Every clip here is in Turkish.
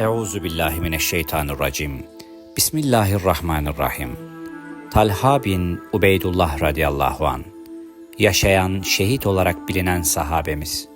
Euzu billahi mineşşeytanirracim. Bismillahirrahmanirrahim. Talha bin Ubeydullah radıyallahu an. Yaşayan, şehit olarak bilinen sahabemiz.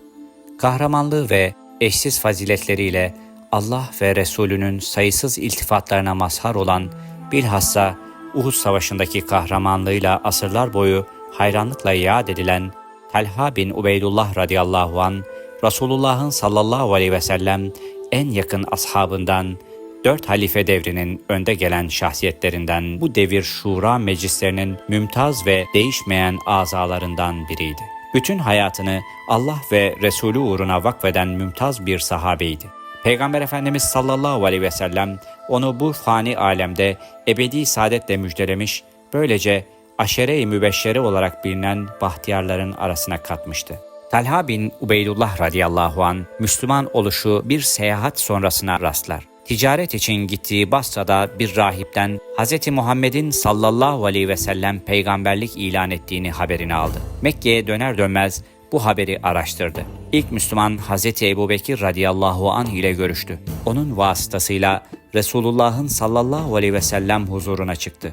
Kahramanlığı ve eşsiz faziletleriyle Allah ve Resulünün sayısız iltifatlarına mazhar olan bilhassa Uhud Savaşı'ndaki kahramanlığıyla asırlar boyu hayranlıkla yad edilen Talha bin Ubeydullah radıyallahu an Resulullah'ın sallallahu aleyhi ve sellem en yakın ashabından, dört halife devrinin önde gelen şahsiyetlerinden bu devir şura meclislerinin mümtaz ve değişmeyen azalarından biriydi. Bütün hayatını Allah ve Resulü uğruna vakfeden mümtaz bir sahabeydi. Peygamber Efendimiz sallallahu aleyhi ve sellem onu bu fani alemde ebedi saadetle müjdelemiş, böylece aşere-i mübeşşere olarak bilinen bahtiyarların arasına katmıştı. Talha bin Ubeydullah radıyallahu an Müslüman oluşu bir seyahat sonrasına rastlar. Ticaret için gittiği Basra'da bir rahipten Hz. Muhammed'in sallallahu aleyhi ve sellem peygamberlik ilan ettiğini haberini aldı. Mekke'ye döner dönmez bu haberi araştırdı. İlk Müslüman Hz. Ebu Bekir radıyallahu anh ile görüştü. Onun vasıtasıyla Resulullah'ın sallallahu aleyhi ve sellem huzuruna çıktı.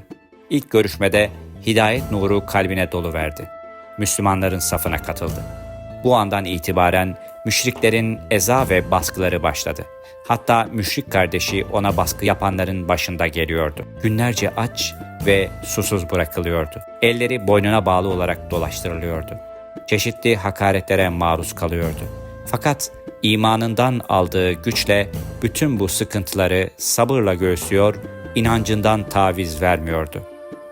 İlk görüşmede hidayet nuru kalbine dolu verdi. Müslümanların safına katıldı. Bu andan itibaren müşriklerin eza ve baskıları başladı. Hatta müşrik kardeşi ona baskı yapanların başında geliyordu. Günlerce aç ve susuz bırakılıyordu. Elleri boynuna bağlı olarak dolaştırılıyordu. Çeşitli hakaretlere maruz kalıyordu. Fakat imanından aldığı güçle bütün bu sıkıntıları sabırla göğüslüyor, inancından taviz vermiyordu.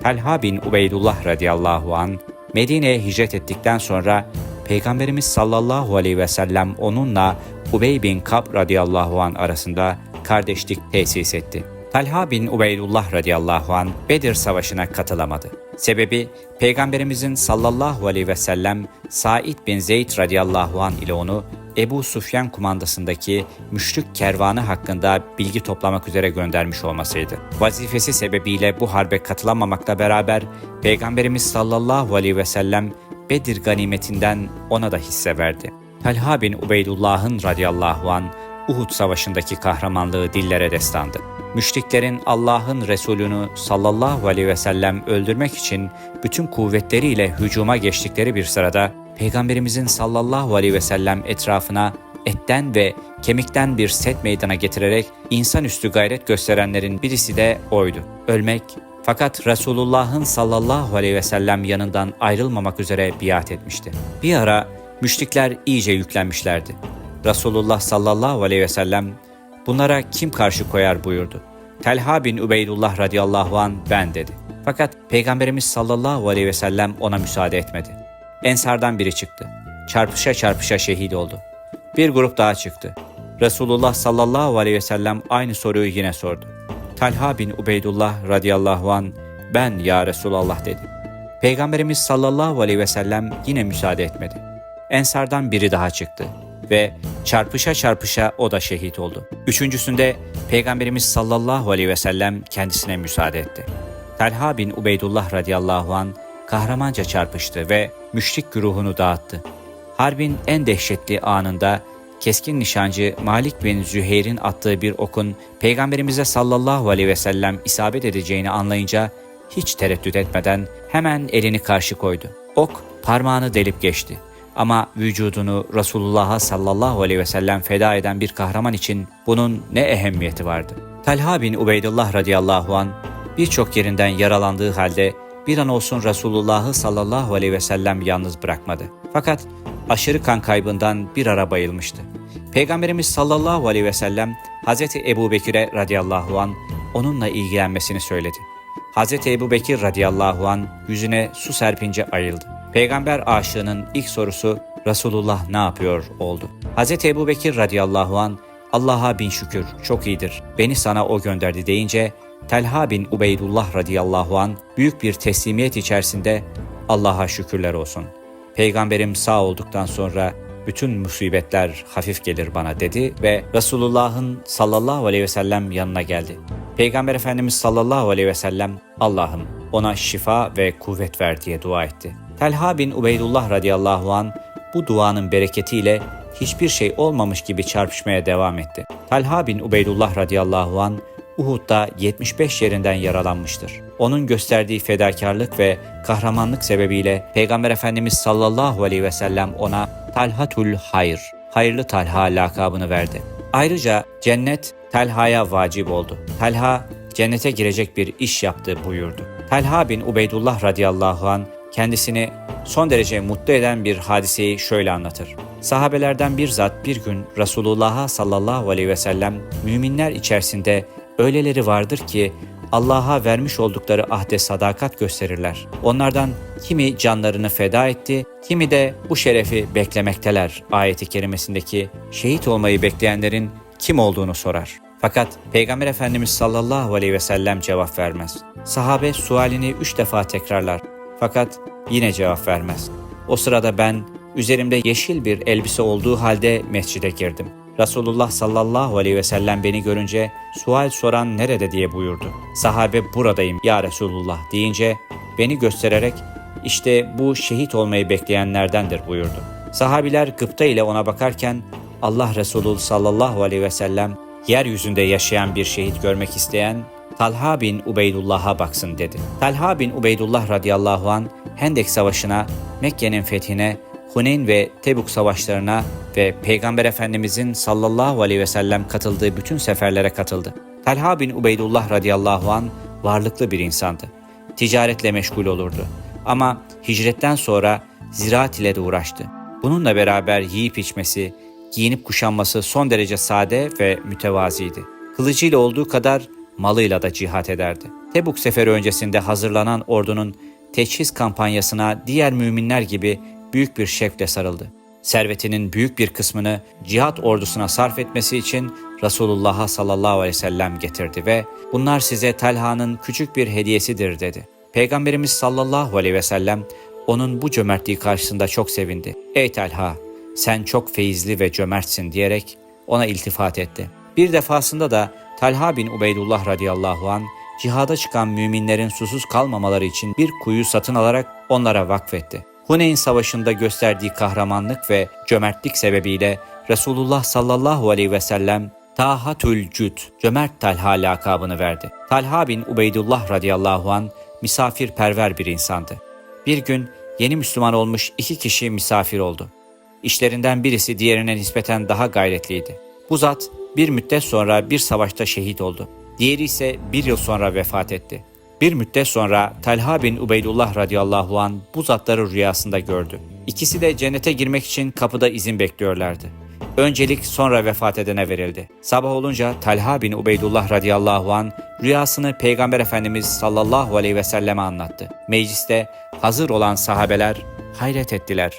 Talha bin Ubeydullah radıyallahu an Medine'ye hicret ettikten sonra Peygamberimiz sallallahu aleyhi ve sellem onunla Ubey bin Kab radıyallahu an arasında kardeşlik tesis etti. Talha bin Ubeydullah radıyallahu an Bedir Savaşı'na katılamadı. Sebebi Peygamberimizin sallallahu aleyhi ve sellem Said bin Zeyd radıyallahu an ile onu Ebu Sufyan kumandasındaki müşrik kervanı hakkında bilgi toplamak üzere göndermiş olmasıydı. Vazifesi sebebiyle bu harbe katılamamakla beraber Peygamberimiz sallallahu aleyhi ve sellem Bedir ganimetinden ona da hisse verdi. Talha bin Ubeydullah'ın radıyallahu an Uhud savaşındaki kahramanlığı dillere destandı. Müşriklerin Allah'ın Resulünü sallallahu aleyhi ve sellem öldürmek için bütün kuvvetleriyle hücuma geçtikleri bir sırada Peygamberimizin sallallahu aleyhi ve sellem etrafına etten ve kemikten bir set meydana getirerek insanüstü gayret gösterenlerin birisi de oydu. Ölmek fakat Resulullah'ın sallallahu aleyhi ve sellem yanından ayrılmamak üzere biat etmişti. Bir ara müşrikler iyice yüklenmişlerdi. Resulullah sallallahu aleyhi ve sellem bunlara kim karşı koyar buyurdu. Telha bin Ubeydullah radıyallahu an ben dedi. Fakat Peygamberimiz sallallahu aleyhi ve sellem ona müsaade etmedi. Ensardan biri çıktı. Çarpışa çarpışa şehit oldu. Bir grup daha çıktı. Resulullah sallallahu aleyhi ve sellem aynı soruyu yine sordu. Talha bin Ubeydullah radıyallahu an ben ya Resulallah dedi. Peygamberimiz sallallahu aleyhi ve sellem yine müsaade etmedi. Ensardan biri daha çıktı ve çarpışa çarpışa o da şehit oldu. Üçüncüsünde Peygamberimiz sallallahu aleyhi ve sellem kendisine müsaade etti. Talha bin Ubeydullah radıyallahu an kahramanca çarpıştı ve müşrik güruhunu dağıttı. Harbin en dehşetli anında keskin nişancı Malik bin Züheyr'in attığı bir okun Peygamberimize sallallahu aleyhi ve sellem isabet edeceğini anlayınca hiç tereddüt etmeden hemen elini karşı koydu. Ok parmağını delip geçti. Ama vücudunu Resulullah'a sallallahu aleyhi ve sellem feda eden bir kahraman için bunun ne ehemmiyeti vardı? Talha bin Ubeydullah radıyallahu an birçok yerinden yaralandığı halde bir an olsun Resulullah'ı sallallahu aleyhi ve sellem yalnız bırakmadı. Fakat aşırı kan kaybından bir ara bayılmıştı. Peygamberimiz sallallahu aleyhi ve sellem Hazreti Ebu Bekir'e radıyallahu an onunla ilgilenmesini söyledi. Hazreti Ebu Bekir radıyallahu an yüzüne su serpince ayıldı. Peygamber aşığının ilk sorusu Resulullah ne yapıyor oldu. Hazreti Ebu Bekir radıyallahu an Allah'a bin şükür çok iyidir. Beni sana o gönderdi deyince Telha bin Ubeydullah radıyallahu an büyük bir teslimiyet içerisinde Allah'a şükürler olsun. Peygamberim sağ olduktan sonra bütün musibetler hafif gelir bana dedi ve Resulullah'ın sallallahu aleyhi ve sellem yanına geldi. Peygamber Efendimiz sallallahu aleyhi ve sellem Allah'ım ona şifa ve kuvvet ver diye dua etti. Telha bin Ubeydullah radıyallahu an bu duanın bereketiyle hiçbir şey olmamış gibi çarpışmaya devam etti. Talha bin Ubeydullah radıyallahu an Uhud'da 75 yerinden yaralanmıştır. Onun gösterdiği fedakarlık ve kahramanlık sebebiyle Peygamber Efendimiz sallallahu aleyhi ve sellem ona Talhatul Hayr, hayırlı Talha lakabını verdi. Ayrıca cennet Talha'ya vacip oldu. Talha cennete girecek bir iş yaptı buyurdu. Talha bin Ubeydullah radıyallahu an kendisini son derece mutlu eden bir hadiseyi şöyle anlatır. Sahabelerden bir zat bir gün Resulullah'a sallallahu aleyhi ve sellem müminler içerisinde öyleleri vardır ki Allah'a vermiş oldukları ahde sadakat gösterirler. Onlardan kimi canlarını feda etti, kimi de bu şerefi beklemekteler. Ayeti kerimesindeki şehit olmayı bekleyenlerin kim olduğunu sorar. Fakat Peygamber Efendimiz sallallahu aleyhi ve sellem cevap vermez. Sahabe sualini üç defa tekrarlar. Fakat yine cevap vermez. O sırada ben üzerimde yeşil bir elbise olduğu halde mescide girdim. Resulullah sallallahu aleyhi ve sellem beni görünce sual soran nerede diye buyurdu. Sahabe buradayım ya Resulullah deyince beni göstererek işte bu şehit olmayı bekleyenlerdendir buyurdu. Sahabiler gıpta ile ona bakarken Allah Resulü sallallahu aleyhi ve sellem yeryüzünde yaşayan bir şehit görmek isteyen Talha bin Ubeydullah'a baksın dedi. Talha bin Ubeydullah radıyallahu an Hendek Savaşı'na, Mekke'nin fethine, Huneyn ve Tebuk savaşlarına ve Peygamber Efendimizin sallallahu aleyhi ve sellem katıldığı bütün seferlere katıldı. Talha bin Ubeydullah radıyallahu an varlıklı bir insandı. Ticaretle meşgul olurdu. Ama hicretten sonra ziraat ile de uğraştı. Bununla beraber yiyip içmesi, giyinip kuşanması son derece sade ve mütevaziydi. Kılıcıyla olduğu kadar malıyla da cihat ederdi. Tebuk seferi öncesinde hazırlanan ordunun teçhiz kampanyasına diğer müminler gibi büyük bir şevkle sarıldı. Servetinin büyük bir kısmını cihat ordusuna sarf etmesi için Resulullah'a sallallahu aleyhi ve sellem getirdi ve bunlar size Talha'nın küçük bir hediyesidir dedi. Peygamberimiz sallallahu aleyhi ve sellem onun bu cömertliği karşısında çok sevindi. Ey Talha sen çok feyizli ve cömertsin diyerek ona iltifat etti. Bir defasında da Talha bin Ubeydullah radıyallahu an cihada çıkan müminlerin susuz kalmamaları için bir kuyu satın alarak onlara vakfetti. Huneyn Savaşı'nda gösterdiği kahramanlık ve cömertlik sebebiyle Resulullah sallallahu aleyhi ve sellem Tahatül Cüd, Cömert Talha lakabını verdi. Talha bin Ubeydullah radıyallahu an misafirperver bir insandı. Bir gün yeni Müslüman olmuş iki kişi misafir oldu. İşlerinden birisi diğerine nispeten daha gayretliydi. Bu zat bir müddet sonra bir savaşta şehit oldu. Diğeri ise bir yıl sonra vefat etti. Bir müddet sonra Talha bin Ubeydullah radıyallahu an bu zatları rüyasında gördü. İkisi de cennete girmek için kapıda izin bekliyorlardı. Öncelik sonra vefat edene verildi. Sabah olunca Talha bin Ubeydullah radıyallahu an rüyasını Peygamber Efendimiz sallallahu aleyhi ve selleme anlattı. Mecliste hazır olan sahabeler hayret ettiler.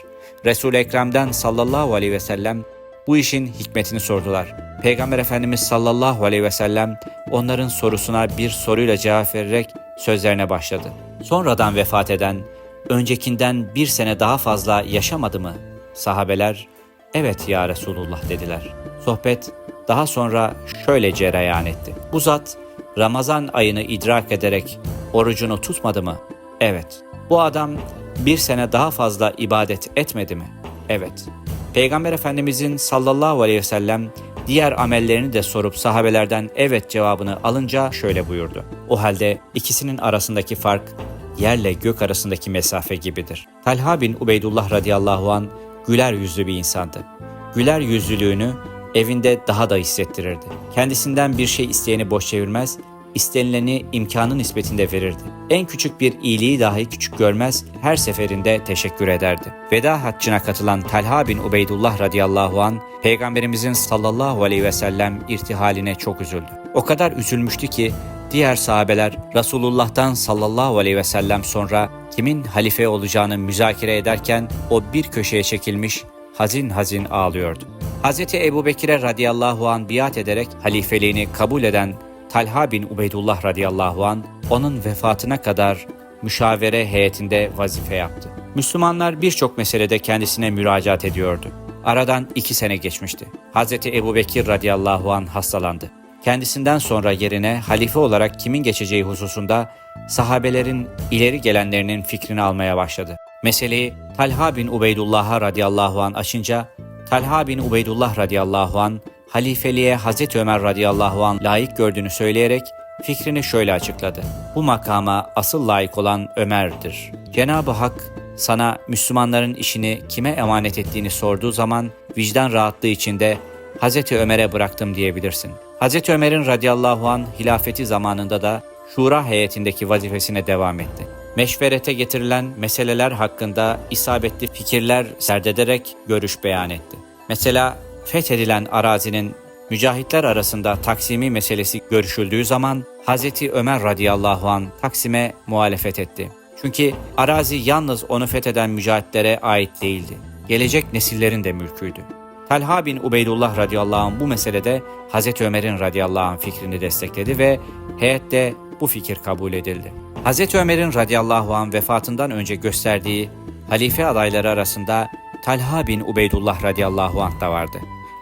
Resul-i Ekrem'den sallallahu aleyhi ve sellem bu işin hikmetini sordular. Peygamber Efendimiz sallallahu aleyhi ve sellem onların sorusuna bir soruyla cevap vererek sözlerine başladı. Sonradan vefat eden, öncekinden bir sene daha fazla yaşamadı mı? Sahabeler, evet ya Resulullah dediler. Sohbet daha sonra şöyle cereyan etti. Bu zat Ramazan ayını idrak ederek orucunu tutmadı mı? Evet. Bu adam bir sene daha fazla ibadet etmedi mi? Evet. Peygamber Efendimizin sallallahu aleyhi ve sellem diğer amellerini de sorup sahabelerden evet cevabını alınca şöyle buyurdu. O halde ikisinin arasındaki fark yerle gök arasındaki mesafe gibidir. Talha bin Ubeydullah radıyallahu an güler yüzlü bir insandı. Güler yüzlülüğünü evinde daha da hissettirirdi. Kendisinden bir şey isteyeni boş çevirmez, istenileni imkanı nispetinde verirdi. En küçük bir iyiliği dahi küçük görmez, her seferinde teşekkür ederdi. Veda haccına katılan Talha bin Ubeydullah radıyallahu an Peygamberimizin sallallahu aleyhi ve sellem irtihaline çok üzüldü. O kadar üzülmüştü ki diğer sahabeler Resulullah'tan sallallahu aleyhi ve sellem sonra kimin halife olacağını müzakere ederken o bir köşeye çekilmiş hazin hazin ağlıyordu. Hz. Ebu Bekir'e radıyallahu an biat ederek halifeliğini kabul eden Talha bin Ubeydullah radıyallahu an onun vefatına kadar müşavere heyetinde vazife yaptı. Müslümanlar birçok meselede kendisine müracaat ediyordu. Aradan iki sene geçmişti. Hz. Ebu Bekir radıyallahu an hastalandı. Kendisinden sonra yerine halife olarak kimin geçeceği hususunda sahabelerin ileri gelenlerinin fikrini almaya başladı. Meseleyi Talha bin Ubeydullah'a radıyallahu an açınca Talha bin Ubeydullah radıyallahu an halifeliğe Hazreti Ömer radıyallahu an layık gördüğünü söyleyerek fikrini şöyle açıkladı. Bu makama asıl layık olan Ömer'dir. Cenab-ı Hak sana Müslümanların işini kime emanet ettiğini sorduğu zaman vicdan rahatlığı içinde Hazreti Ömer'e bıraktım diyebilirsin. Hazreti Ömer'in radıyallahu an hilafeti zamanında da şura heyetindeki vazifesine devam etti. Meşverete getirilen meseleler hakkında isabetli fikirler serdederek görüş beyan etti. Mesela fethedilen arazinin mücahitler arasında taksimi meselesi görüşüldüğü zaman Hazreti Ömer radıyallahu an Taksim'e muhalefet etti. Çünkü arazi yalnız onu fetheden mücahitlere ait değildi. Gelecek nesillerin de mülküydü. Talha bin Ubeydullah radıyallahu anh bu meselede Hazreti Ömer'in radıyallahu anh fikrini destekledi ve heyette bu fikir kabul edildi. Hazreti Ömer'in radıyallahu anh vefatından önce gösterdiği halife adayları arasında Talha bin Ubeydullah radıyallahu anh da vardı.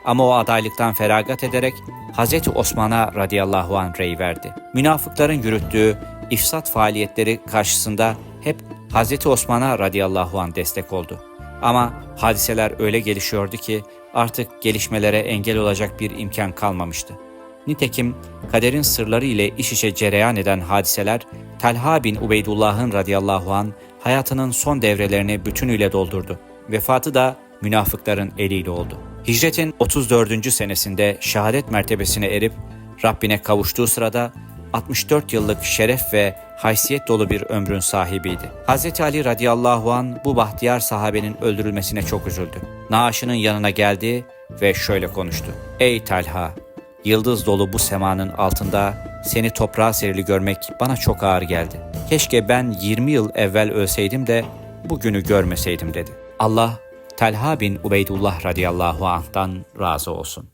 Ama o adaylıktan feragat ederek Hazreti Osman'a radıyallahu anh verdi. Münafıkların yürüttüğü ifsat faaliyetleri karşısında hep Hazreti Osman'a radıyallahu anh destek oldu. Ama hadiseler öyle gelişiyordu ki artık gelişmelere engel olacak bir imkan kalmamıştı. Nitekim kaderin sırları ile iş içe cereyan eden hadiseler Talha bin Ubeydullah'ın radıyallahu an hayatının son devrelerini bütünüyle doldurdu. Vefatı da münafıkların eliyle oldu. Hicretin 34. senesinde şehadet mertebesine erip Rabbine kavuştuğu sırada 64 yıllık şeref ve haysiyet dolu bir ömrün sahibiydi. Hz. Ali radıyallahu an bu bahtiyar sahabenin öldürülmesine çok üzüldü. Naaşının yanına geldi ve şöyle konuştu. Ey Talha! Yıldız dolu bu semanın altında seni toprağa serili görmek bana çok ağır geldi. Keşke ben 20 yıl evvel ölseydim de bugünü görmeseydim dedi. Allah Talha bin Ubeydullah radıyallahu anh'tan razı olsun.